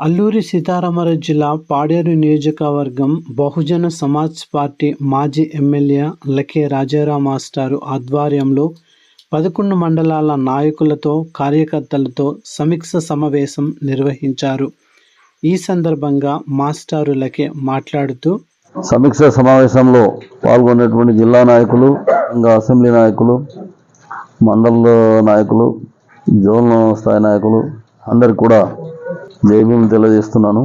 అల్లూరి సీతారామరాజు జిల్లా పాడేరు నియోజకవర్గం బహుజన సమాజ్ పార్టీ మాజీ ఎమ్మెల్యే లకే రాజారాం మాస్టారు ఆధ్వర్యంలో పదకొండు మండలాల నాయకులతో కార్యకర్తలతో సమీక్ష సమావేశం నిర్వహించారు. ఈ సందర్భంగా మాస్టారు లకే మాట్లాడుతూ సమీక్ష సమావేశంలో పాల్గొన్నటువంటి జిల్లా నాయకులు ఇంకా అసెంబ్లీ నాయకులు మండల నాయకులు జోన్ స్థాయి నాయకులు అందరికి కూడా జైబీలు తెలియజేస్తున్నాను.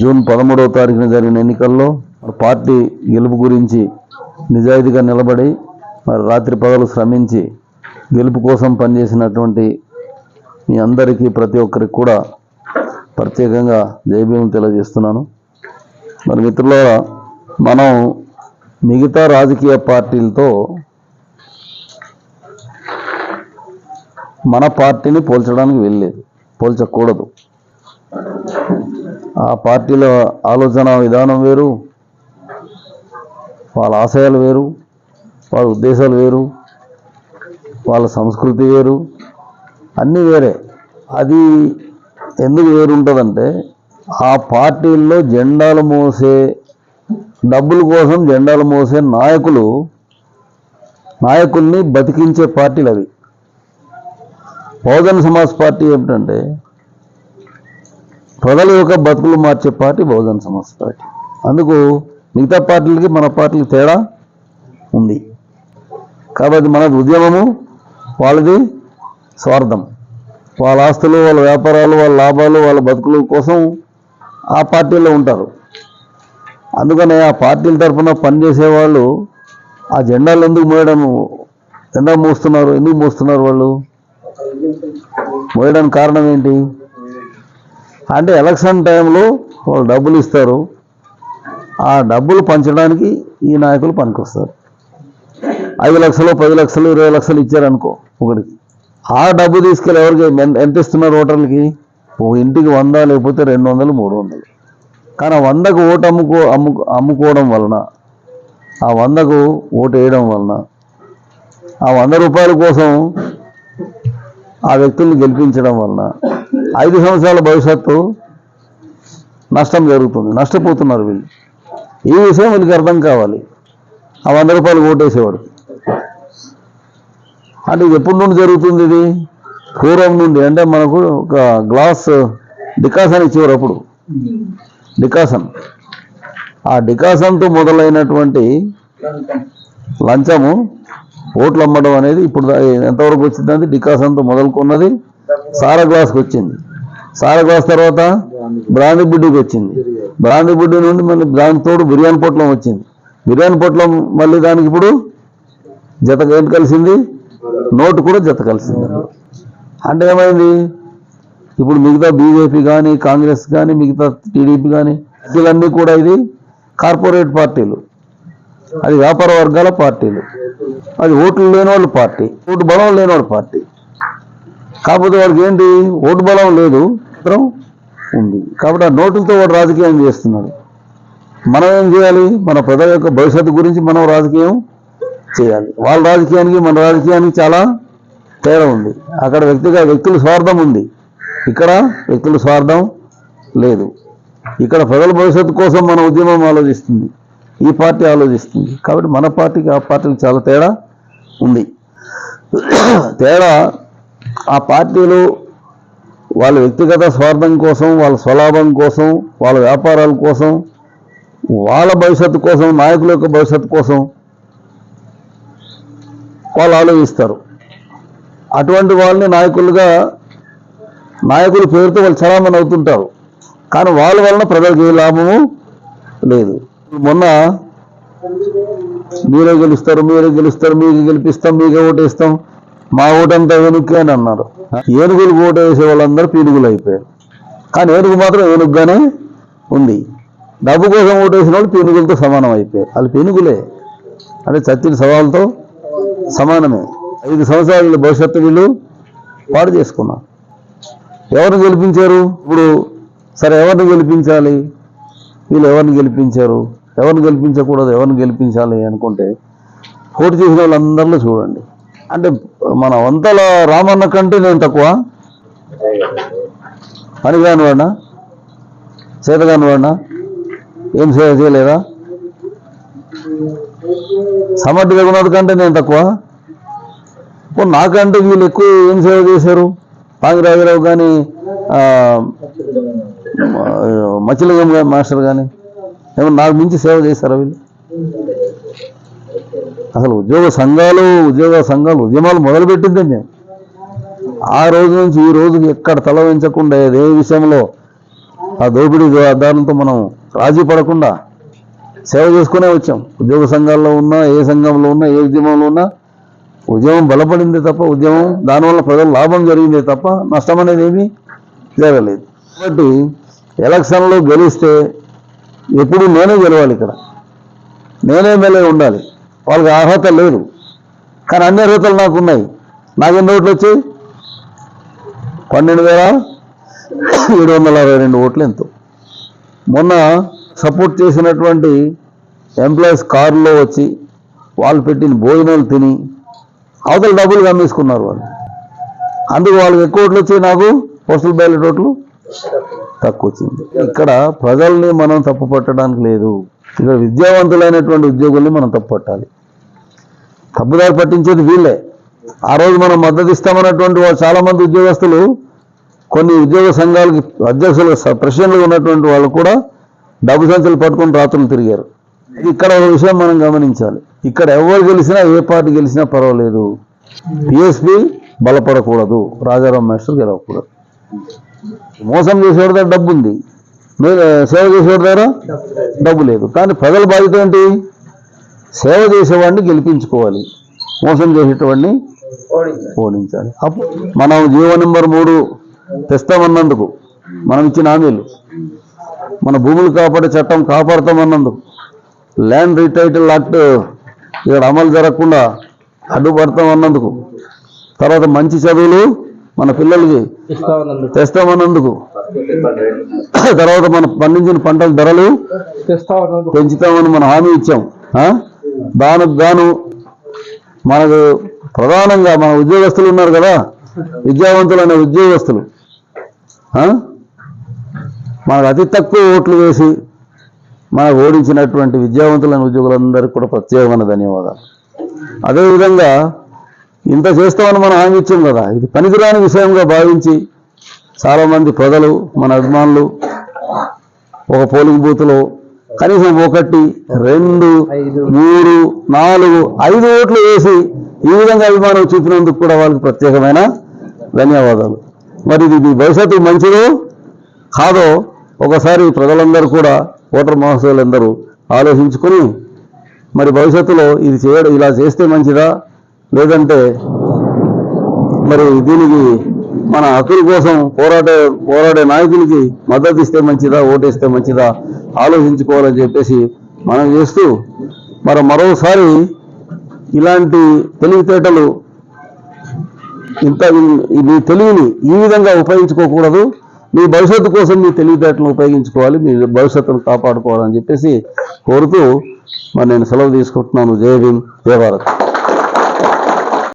జూన్ పదమూడవ తారీఖున జరిగిన ఎన్నికల్లో పార్టీ గెలుపు గురించి నిజాయితీగా నిలబడి మరి రాత్రి పగలు శ్రమించి గెలుపు కోసం పనిచేసినటువంటి మీ అందరికీ ప్రతి ఒక్కరికి కూడా ప్రత్యేకంగా జైబీలు తెలియజేస్తున్నాను. మరి మిత్రులారా మనం మిగతా రాజకీయ పార్టీలతో మన పార్టీని పోల్చడానికి వెళ్ళలేదు పోల్చకూడదు. ఆ పార్టీల ఆలోచన విధానం వేరు వాళ్ళ ఆశయాలు వేరు వాళ్ళ ఉద్దేశాలు వేరు వాళ్ళ సంస్కృతి వేరు అన్నీ వేరే. అది ఎందుకు వేరు ఉంటుందంటే ఆ పార్టీల్లో జెండాలు మోసే డబ్బుల కోసం జెండాలు మోసే నాయకులు నాయకుల్ని బతికించే పార్టీలు అవి. బహుజన సమాజ్ పార్టీ ఏమిటంటే ప్రజల యొక్క బతుకులు మార్చే పార్టీ బహుజన సమాజ్ పార్టీ. అందుకు మిగతా పార్టీలకి మన పార్టీకి తేడా ఉంది. కాబట్టి మన ఉద్యమము వాళ్ళది స్వార్థం. వాళ్ళ ఆస్తులు వాళ్ళ వ్యాపారాలు వాళ్ళ లాభాలు వాళ్ళ బతుకుల కోసం ఆ పార్టీలో ఉంటారు. అందుకనే ఆ పార్టీల తరఫున పనిచేసే వాళ్ళు ఆ జెండాలు ఎందుకు మోయడం ఎందుకు మోస్తున్నారు ఎందుకు మోస్తున్నారు వాళ్ళు? మోయడానికి కారణం ఏంటి? అంటే ఎలక్షన్ టైంలో వాళ్ళు డబ్బులు ఇస్తారు. ఆ డబ్బులు పంచడానికి ఈ నాయకులు పనికొస్తారు. ఐదు లక్షలు పది లక్షలు ఇరవై లక్షలు ఇచ్చారనుకో ఒకటికి ఆ డబ్బు తీసుకెళ్ళి ఎవరికి ఎంత ఇస్తున్నారు ఓటర్లకి? ఒక ఇంటికి వంద లేకపోతే రెండు వందలు మూడు వందలు. కానీ ఆ వందకు ఓటు అమ్ముకో అమ్ము అమ్ముకోవడం వలన ఆ వందకు ఓటు వేయడం వలన ఆ వంద రూపాయల కోసం ఆ వ్యక్తుల్ని గెలిపించడం వలన ఐదు సంవత్సరాల భవిష్యత్తు నష్టం జరుగుతుంది. నష్టపోతున్నారు వీళ్ళు. ఈ విషయం వీళ్ళకి అర్థం కావాలి. ఆ వంద రూపాయలు ఓటేసేవాడు. అంటే ఎప్పటి నుండి జరుగుతుంది ఇది? పూర్వం నుండి. అంటే మనకు ఒక గ్లాస్ డికాసన్ ఇచ్చేవారు అప్పుడు. డికాసన్. ఆ డికాసన్తో మొదలైనటువంటి లంచము ఓట్లు అమ్మడం అనేది ఇప్పుడు ఎంతవరకు వచ్చిందంటే డికాసన్తో మొదలుకున్నది సారా గ్లాస్కి వచ్చింది. సారా గ్లాస్ తర్వాత బ్రాంతి బుడ్డికి వచ్చింది. బ్రాంతి బుడ్డి నుండి మళ్ళీ దాని తోడు బిర్యానీ పొట్లం వచ్చింది. బిర్యానీ పొట్లం మళ్ళీ దానికి ఇప్పుడు జత ఏంటి కలిసింది? నోటు కూడా జత కలిసింది. అంటే ఏమైంది? ఇప్పుడు మిగతా బీజేపీ కానీ కాంగ్రెస్ కానీ మిగతా టీడీపీ కానీ ఇవన్నీ కూడా ఇది కార్పొరేట్ పార్టీలు. అది వ్యాపార వర్గాల పార్టీలు. అది ఓట్లు లేనివాళ్ళ పార్టీ. ఓటు బలం లేనివాళ్ళ పార్టీ. కాకపోతే వాడికి ఏంటి? ఓటు బలం లేదు. మాత్రం ఉంది. కాబట్టి ఆ నోటులతో వాడు రాజకీయం చేస్తున్నాడు. మనం ఏం చేయాలి? మన ప్రజల యొక్క భవిష్యత్తు గురించి మనం రాజకీయం చేయాలి. వాళ్ళ రాజకీయానికి మన రాజకీయానికి చాలా తేడా ఉంది. అక్కడ వ్యక్తిగా వ్యక్తుల స్వార్థం ఉంది. ఇక్కడ వ్యక్తుల స్వార్థం లేదు. ఇక్కడ ప్రజల భవిష్యత్తు కోసం మన ఉద్యమం ఆలోచిస్తుంది. ఈ పార్టీ ఆలోచిస్తుంది. కాబట్టి మన పార్టీకి ఆ పార్టీకి చాలా తేడా ఉంది. తేడా ఆ పార్టీలు వాళ్ళ వ్యక్తిగత స్వార్థం కోసం వాళ్ళ స్వలాభం కోసం వాళ్ళ వ్యాపారాల కోసం వాళ్ళ భవిష్యత్తు కోసం నాయకుల యొక్క భవిష్యత్తు కోసం వాళ్ళు ఆలోచిస్తారు. అటువంటి వాళ్ళని నాయకులుగా నాయకుల పేరుతో వాళ్ళు చలామణి అవుతుంటారు. కానీ వాళ్ళ వలన ప్రజలకు ఏ లాభము లేదు. మొన్న మీరే గెలుస్తారు మీరే గెలుస్తారు మీకు గెలిపిస్తాం మీకే ఓటేస్తాం. మా ఓటంతా ఏనుక్కే అని అన్నారు ఏనుగులు ఓటు వేసే వాళ్ళందరూ పీనుగులు అయిపోయారు. కానీ ఏనుగు మాత్రం ఏనుగుగానే ఉంది. డబ్బు కోసం ఓటేసిన వాళ్ళు పీనుగులతో సమానం అయిపోయారు. వాళ్ళు పీనుగులే. అంటే చచ్చిన సవాళ్ళతో సమానమే. ఐదు సంవత్సరాల భవిష్యత్తు వీళ్ళు పాడు చేసుకున్నారు. ఎవరిని గెలిపించారు? ఇప్పుడు సరే ఎవరిని గెలిపించాలి? వీళ్ళు ఎవరిని గెలిపించారు? ఎవరిని గెలిపించకూడదు? ఎవరిని గెలిపించాలి అనుకుంటే పోటీ చేసిన వాళ్ళందరిలో చూడండి. అంటే మన వంతల రామన్న కంటే నేను తక్కువ? పని కానివాడినా సేత కానివాడినా ఏం సేవ చేయలేదా? సమర్థ రఘునాథ్ కంటే నేను తక్కువ? ఇప్పుడు నాకంటే వీళ్ళు ఎక్కువ ఏం సేవ చేశారు? పాంగిరాజరావు కానీ మచిలిగం మాస్టర్ కానీ ఏమన్నా నాకు మించి సేవ చేశారా వీళ్ళు? అసలు ఉద్యోగ సంఘాలు ఉద్యోగ సంఘాలు ఉద్యమాలు మొదలుపెట్టిందే మేము ఆ రోజు నుంచి ఈ రోజుకి ఎక్కడ తల వెంచకుండా ఏ విషయంలో ఆ దోపిడీ దారులతో మనం రాజీ పడకుండా సేవ చేసుకునే వచ్చాం. ఉద్యోగ సంఘాల్లో ఉన్నా ఏ సంఘంలో ఉన్నా ఏ ఉద్యమంలో ఉన్నా ఉద్యమం బలపడిందే తప్ప ఉద్యమం దానివల్ల ప్రజలు లాభం జరిగిందే తప్ప నష్టం అనేది ఏమీ జరగలేదు. కాబట్టి ఎలక్షన్లో గెలిస్తే ఎప్పుడు నేనే గెలవాలి ఇక్కడ. నేనే ఎమ్మెల్యే ఉండాలి. వాళ్ళకి అర్హత లేదు. కానీ అన్ని అర్హతలు నాకు ఉన్నాయి నాకెన్ని ఓట్లు వచ్చాయి పన్నెండు వేల ఏడు వందల అరవై రెండు ఓట్లు ఎంతో. మొన్న సపోర్ట్ చేసినటువంటి ఎంప్లాయీస్ కారులో వచ్చి వాళ్ళు పెట్టిన భోజనాలు తిని అవతల డబ్బులు కమ్మేసుకున్నారు వాళ్ళు. అందుకు వాళ్ళకి ఎక్కువ ఓట్లు వచ్చాయి నాకు? పోస్టల్ బ్యాలెట్ ఓట్లు? తక్కువ వచ్చింది. ఇక్కడ ప్రజల్ని మనం తప్పు పట్టడానికి లేదు. ఇక్కడ విద్యావంతులైనటువంటి ఉద్యోగుల్ని మనం తప్పట్టాలి తప్పుదారి పట్టించేది వీళ్ళే. ఆ రోజు మనం మద్దతు ఇస్తామన్నటువంటి వాళ్ళు చాలా మంది ఉద్యోగస్తులు కొన్ని ఉద్యోగ సంఘాలకి అధ్యక్షులు స- ప్రెసిడెంట్లు ఉన్నటువంటి వాళ్ళు కూడా డబ్బు సంచులు పట్టుకొని రాత్రులు తిరిగారు. ఇక్కడ ఒక విషయం మనం గమనించాలి. ఇక్కడ ఎవరు గెలిచినా ఏ పార్టీ గెలిచినా పర్వాలేదు. పిఎస్పి బలపడకూడదు. రాజారాం మాస్టర్ గెలవకూడదు. మోసం చేసేవాడి దగ్గర డబ్బు ఉంది సేవ చేసేవాడి ద్వారా డబ్బు లేదు. కానీ ప్రజల బాధ్యత ఏంటి? సేవ చేసేవాడిని గెలిపించుకోవాలి. మోసం చేసేటవాడిని ఓడించాలి. అప్పుడు మనం జీవో నెంబర్ మూడు తెస్తామన్నందుకు మనం ఇచ్చిన హామీలు. మన భూములు కాపాడే చట్టం కాపాడతామన్నందుకు ల్యాండ్ రీటైటిల్ యాక్ట్ ఇక్కడ అమలు జరగకుండా అడ్డుపడతామన్నందుకు తర్వాత మంచి చదువులు మన పిల్లలకి తెస్తామన్నందుకు. తర్వాత మనం పండించిన పంటల ధరలు పెంచుతామని మనం హామీ ఇచ్చాం? దానికి గాను మనకు ప్రధానంగా మన ఉద్యోగస్తులు ఉన్నారు కదా విద్యావంతులైన ఉద్యోగస్తులు. ఆ? మనకు అతి తక్కువ ఓట్లు వేసి మనకు ఓడించినటువంటి విద్యావంతులైన ఉద్యోగులందరికీ కూడా ప్రత్యేకమైన ధన్యవాదాలు. అదేవిధంగా ఇంత చేస్తామని మనం హామీ ఇచ్చాం కదా. ఇది పనికిరాని విషయంగా భావించి చాలామంది ప్రజలు మన అభిమానులు ఒక పోలింగ్ బూత్లో కనీసం ఒకటి రెండు మూడు నాలుగు ఐదు ఓట్లు వేసి ఈ విధంగా అభిమానం చూపినందుకు కూడా వాళ్ళకి ప్రత్యేకమైన ధన్యవాదాలు. మరి ఇది భవిష్యత్తు మంచిదో కాదో ఒకసారి ప్రజలందరూ కూడా ఓటర్ మహోత్సవాలందరూ ఆలోచించుకొని మరి భవిష్యత్తులో ఇది చేయడం ఇలా చేస్తే మంచిదా? లేదంటే మరి దీనికి మన హక్కుల కోసం పోరాడే పోరాడే నాయకులకి మద్దతు ఇస్తే మంచిదా ఓటేస్తే మంచిదా ఆలోచించుకోవాలని చెప్పేసి మనం చేస్తూ మరి మరోసారి ఇలాంటి తెలివితేటలు ఇంత మీ తెలివిని ఈ విధంగా ఉపయోగించుకోకూడదు. మీ భవిష్యత్తు కోసం మీ తెలివితేటలను ఉపయోగించుకోవాలి మీ భవిష్యత్తును కాపాడుకోవాలని చెప్పేసి కోరుతూ మరి నేను సెలవు తీసుకుంటున్నాను. జయ భీమ్ జయ భారత్.